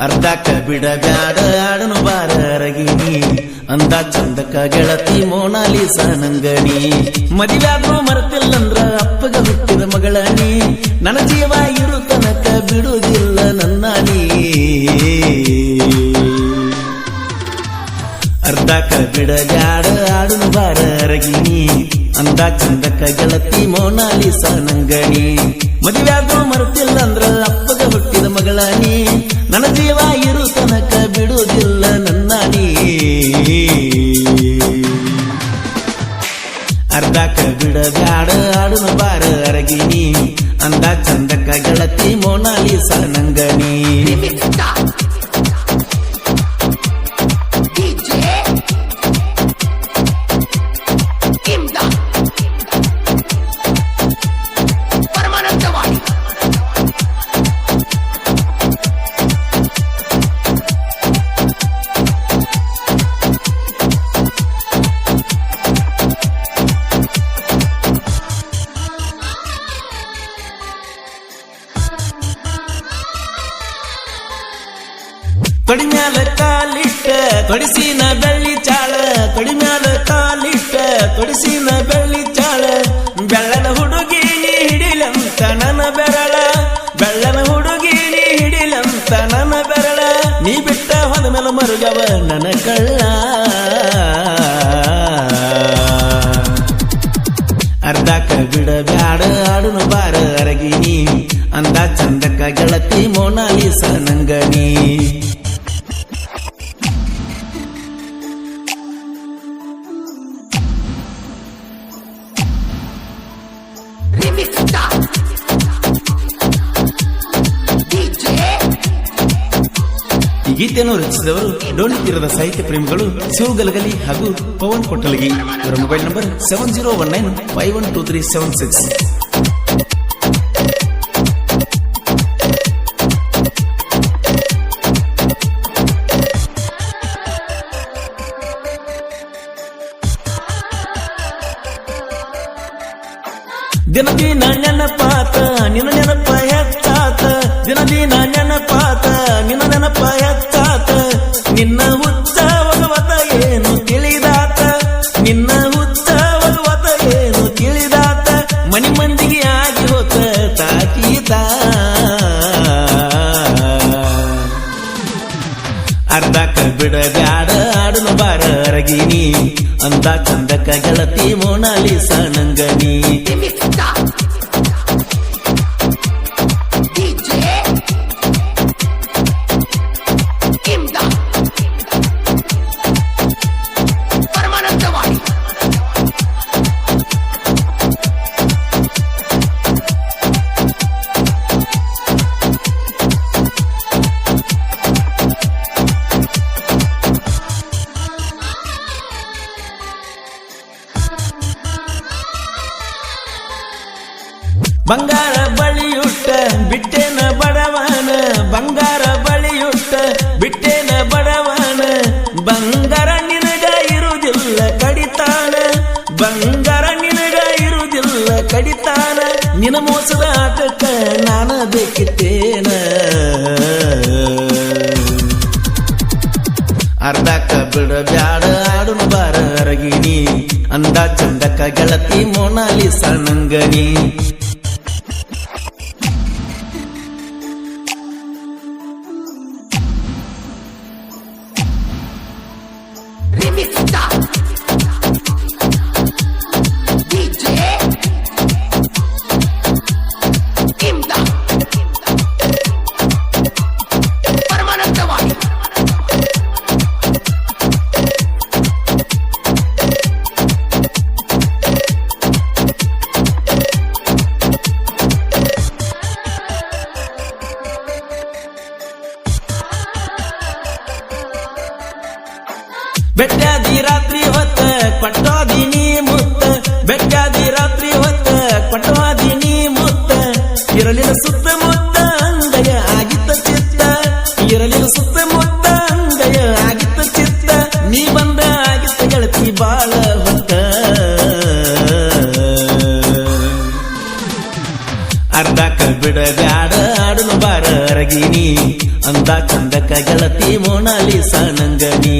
ಅರ್ಧಕ್ಕ ಬಿಡಬ್ಯಾಡ ಆಡನು ಬಾರ ಅರಗಿನಿ. ಅಂದ ಚಂದಕ್ಕ ಗೆಳತಿ ಮೋನಾಲಿಸ ನಂಗಣಿ. ಮದಿವಾದ್ರೂ ಮರೆತಿಲ್ಲಂದ್ರ ಅಪ್ಪಗ ಹುಟ್ಟಿದ ಮಗಳ ನೀ ನನ್ನ ಜೀವ ಇರು ತನಕ ಬಿಡುವುದಿಲ್ಲ ನನ್ನ ನೀ ಅರ್ಧಕ್ಕ ಬಿಡಬ್ಯಾಡ ಆಡನು ಬಾರ ಅರಗಿನಿ. ಅಂದ ಚಂದಕ್ಕ ಗೆಳತಿ ಮೋನಾಲಿಸ ನಂಗಣಿ. ಮದಿವಾದ್ರೂ ಮರೆತಿಲ್ಲ ಅಂದ್ರ ಅಪ್ಪಗ ಬಿಡಬ್ಯಾಡ ಆಡುನು ಬಾರ ಅರಗಿನಿ ಅಂದ ಚಂದಕ್ಕ ಗೆಳತಿ ಮೋನಾಲಿಸ ನಂಗಣಿ ತೊಡಿಮ್ಯಾಲ ಕಾಲಿಟ್ಟ ತೊಡಿಸಿನ ಬೆಳ್ಳಿ ಚಾಳ. ತೊಡಿಮ್ಯಾಲ ಕಾಲಿಟ್ಟ ತೊಡಿಸಿನ ಬೆಳ್ಳಿ ಚಾಳ. ಬೆಳ್ಳನ ಹುಡುಗಿ ಹಿಡಿಲಂತ ನನ್ನ ಬೆರಳ. ಬೆಳ್ಳನ ಹುಡುಗಿ ಹಿಡಿಲಂತ ನನ್ನ ಬೆರಳ. ನೀ ಬಿಟ್ಟ ಹೊದ ಮೇಲೆ ಮರುಗವ ನನ್ನ ಕಳ್ಳ. ಗೀತೆಯನ್ನು ರಚಿಸಿದವರು ಡೋಣಿತಿರದ ಸಾಹಿತ್ಯ ಪ್ರೇಮಿಗಳು ಶಿವಗಲಗಲಿ ಹಾಗೂ ಪವನ್ ಕೊಟ್ಟಲಗಿ. ಇವರ mobile number seven zero one nine five one two three seven six ದಿನ ದಿನ ನೆನಪಾತ, ನಿನ್ನ ನೆನಪ ಹೆಚ್ಚಾತ ದಿನ ದಿನ ಅರ್ಧಕ್ಕ ಬಿಡಬ್ಯಾಡ ಆಡಲು ಬಾರ ಅರಗಿನಿ. ಅಂದ ಚಂದಕ ಗೆಳತಿ ಮೋನಾಲಿಸ ನಂಗನಿ. ಬಂಗಾರ ಬಳಿಯುಟ್ಟ ಬಿಟ್ಟೇನ ಬಡವನ ಬಂಗಾರ ಬಳಿಯುಟ್ಟ ಬಿಟ್ಟೇನ ಬಡವನ ಬಂಗಾರ ನಿನಗ ಇರುವುದಿಲ್ಲ ಕಡಿತಾನ ಬಂಗಾರ ನಿನಗ ಇರುವುದಿಲ್ಲ ಕಡಿತಾನ ನಿನ ಮೋಸದ ಆಟಕ್ಕ ನಾನ ಬೇಕಿತ್ತೇನ ಅರ್ಧಕ್ಕ ಬಿಡಬ್ಯಾಡ ಆಡುನು ಬಾರ ಅರಗಿನಿ ಅಂದ ಚಂದಕ್ಕ ಗೆಳತಿ ಮೋನಾಲಿಸ ನಂಗನಿ Mr. ಅಂದ ಚಂದಕ ಗೆಳತಿ ಮೋನಾಲಿಸ ನಂಗನಿ.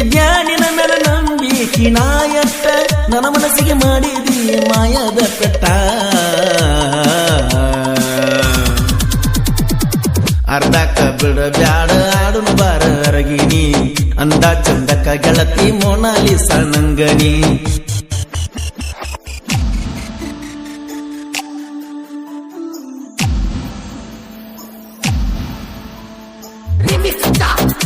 ಇಟ್ಟಿದ್ಯಾನಿನ ನನ್ನ ನಂಬಿ ನಾಯಟ್ಟ ನನ್ನ ಮನಸ್ಸಿಗೆ ಮಾಡಿದಿ ಮಾಯದ ಪೆಟ್ಟ. ಅರ್ಧಕ್ಕ ಬಿಡಬ್ಯಾಡ ಆಡುನು ಬಾರ ಅರಗಿನಿ. ಅಂದ ಚಂದಕ್ಕ ಗೆಳತಿ ಮೋನಾಲಿ ಸಣ್ಣಂಗನಿ. Remix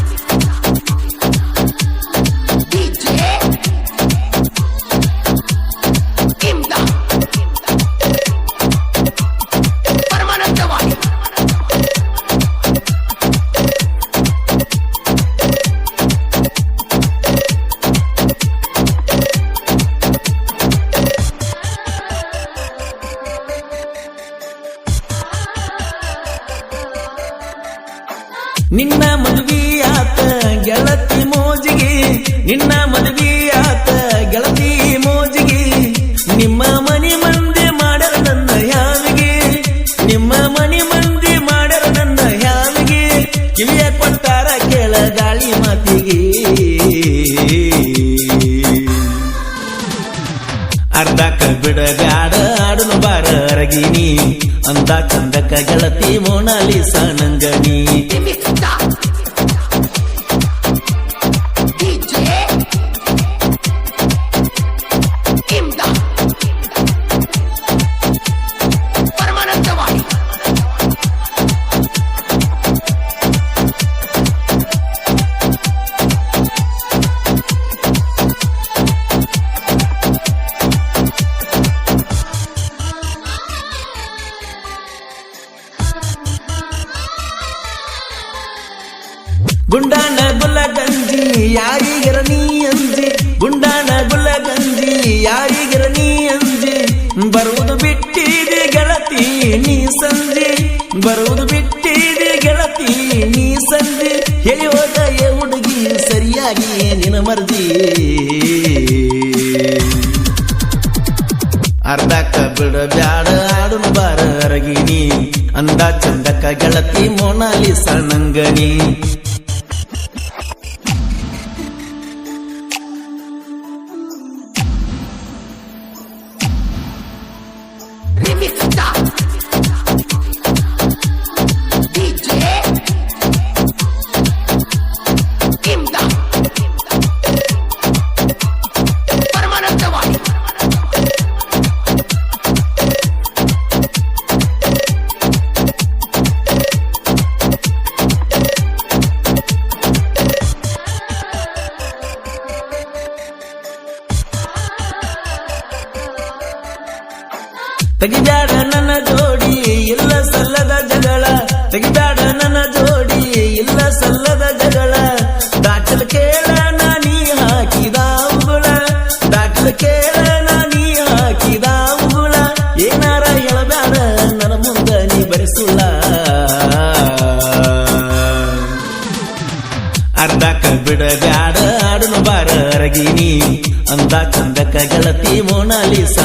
ನಿಮ್ಮ ಮನಿ ಮಂದಿ ಮಾಡರ ನನ್ನ ಯಾವಿಗೆ? ನಿಮ್ಮ ಮನಿ ಮಂದಿ ಮಾಡರ ನನ್ನ ಯಾವಿಗೆ? ಕಿವಿಯ ಕೊಟ್ಟಾರ ಕೇಳ ಗಾಳಿ ಮಾತಿಗೆ. ಅರ್ಧಕ್ಕ ಬಿಡಬ್ಯಾಡ ಆಡನು ಬಾರ ಅರಗಿನಿ. ಅಂದ ಚಂದಕ ಗೆಳತಿ ಮೋನಾಲಿ ನಂಗನಿ. ಅರ್ಧಕ್ಕ ಬಿಡಬ್ಯಾಡ ಆಡುನು ಬಾರ ಅರಗಿನಿ ಅಂದ ಚಂದಕ್ಕ ಗೆಳತಿ ಮೊನಾಲಿ ನಂಗನಿ ತೆಗಿಬ್ಯಾಡ ನನ್ನ ಜೋಡಿ ಎಲ್ಲ ಸಲ್ಲದ ಜಗಳ. ತೆಗಿಬ್ಯಾಡ ಗೆಳತಿ ಮೋನಾಲಿಸ